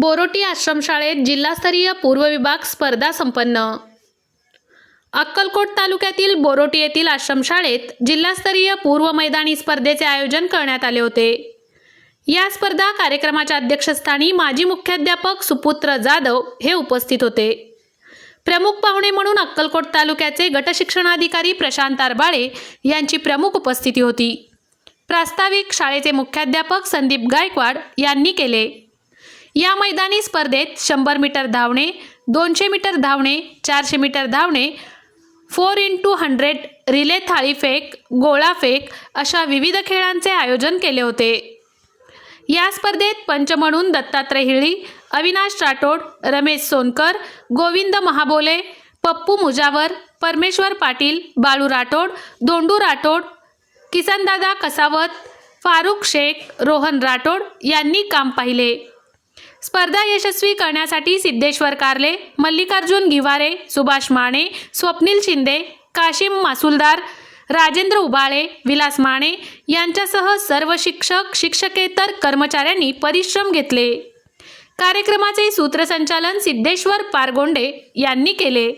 बोरोटी आश्रमशाळेत जिल्हास्तरीय पूर्व विभाग स्पर्धा संपन्न. अक्कलकोट तालुक्यातील बोरोटी येथील आश्रमशाळेत जिल्हास्तरीय पूर्व मैदानी स्पर्धेचे आयोजन करण्यात आले होते. या स्पर्धा कार्यक्रमाच्या अध्यक्षस्थानी माजी मुख्याध्यापक सुपुत्र जाधव हे उपस्थित होते. प्रमुख पाहुणे म्हणून अक्कलकोट तालुक्याचे गटशिक्षणाधिकारी प्रशांत आरबाळे यांची प्रमुख उपस्थिती होती. प्रास्ताविक शाळेचे मुख्याध्यापक संदीप गायकवाड यांनी केले. या मैदानी स्पर्धेत शंभर मीटर धावणे दोनशे मीटर धावणे चारशे मीटर धावणे फोर इंटू हंड्रेड रिले थाळीफेक गोळाफेक अशा विविध खेळांचे आयोजन केले होते. या स्पर्धेत पंच म्हणून दत्तात्रय हिळी अविनाश राठोड रमेश सोनकर गोविंद महाबोले पप्पू मुजावर परमेश्वर पाटील बाळू राठोड दोंडू राठोड किसनदादा कसावत फारुख शेख रोहन राठोड यांनी काम पाहिले. स्पर्धा यशस्वी करण्यासाठी सिद्धेश्वर कारले मल्लिकार्जुन घिवारे सुभाष माने स्वप्नील शिंदे काशिम मासुलदार राजेंद्र उबाळे विलास माने यांच्यासह सर्व शिक्षक शिक्षकेतर कर्मचाऱ्यांनी परिश्रम घेतले. कार्यक्रमाचे सूत्रसंचालन सिद्धेश्वर पारगोंडे यांनी केले.